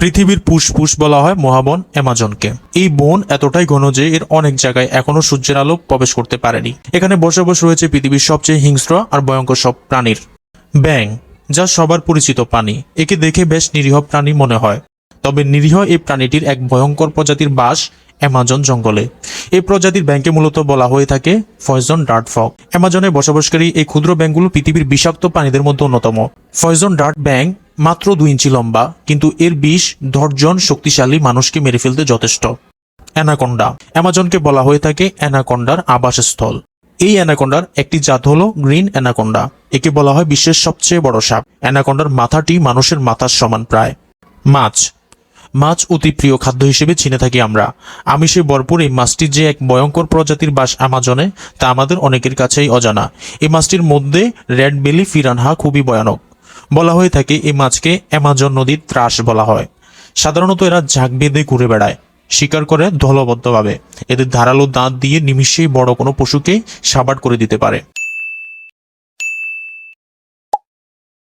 পৃথিবীর পুষ্পুষ বলা হয় মহাবন অ্যামাজনকে। এই বন এতটাই ঘন যে এর অনেক জায়গায় এখনও সূর্যের আলো প্রবেশ করতে পারেনি। এখানে বসবাস রয়েছে পৃথিবীর সবচেয়ে হিংস্র আর ভয়ঙ্কর সব প্রাণীর। ব্যাং, যা সবার পরিচিত প্রাণী। একে দেখে বেশ নিরীহ প্রাণী মনে হয়। তবে নিরীহ এই প্রাণীটির এক ভয়ঙ্কর প্রজাতির বাস অ্যামাজন জঙ্গলে। এই প্রজাতির ব্যাংকে মূলত বলা হয়ে থাকে ফয়জন ডার্ট ফক অ্যামাজনে বসবাসকারী এই ক্ষুদ্র ব্যাংকগুলো পৃথিবীর বিষাক্ত প্রাণীদের মধ্যে অন্যতম। ফয়জন ডার্ট ব্যাং মাত্র দুই ইঞ্চি লম্বা, কিন্তু এর বিষ ধর্জন শক্তিশালী মানুষকে মেরে ফেলতে যথেষ্ট। অ্যানাকন্ডা। অ্যামাজনকে বলা হয়ে থাকে অ্যানাকন্ডার আবাসস্থল। এই অ্যানাকন্ডার একটি জাত হলো গ্রিন অ্যানাকন্ডা। একে বলা হয় বিশ্বের সবচেয়ে বড় সাপ। অ্যানাকন্ডার মাথাটি মানুষের মাথার সমান প্রায়। মাছ। মাছ অতি প্রিয় খাদ্য হিসেবে চিনে থাকি আমরা। আমিষে ভরপুর এই মাছটি যে এক ভয়ঙ্কর প্রজাতির বাস আমাজনে, তা আমাদের অনেকের কাছেই অজানা। এই মাছটির মধ্যে রেড বেলি ফিরানহা খুবই ভয়ানক। বলা হয়ে থাকে, এই মাছকে অ্যামাজন নদীর ত্রাস বলা হয়। সাধারণত এরা ঝাঁক বেঁধে ঘুরে বেড়ায়, শিকার করে দলবদ্ধভাবে এদের ধারালো দাঁত দিয়ে নিমিষেই বড় কোনো পশুকে সাবাট করে দিতে পারে।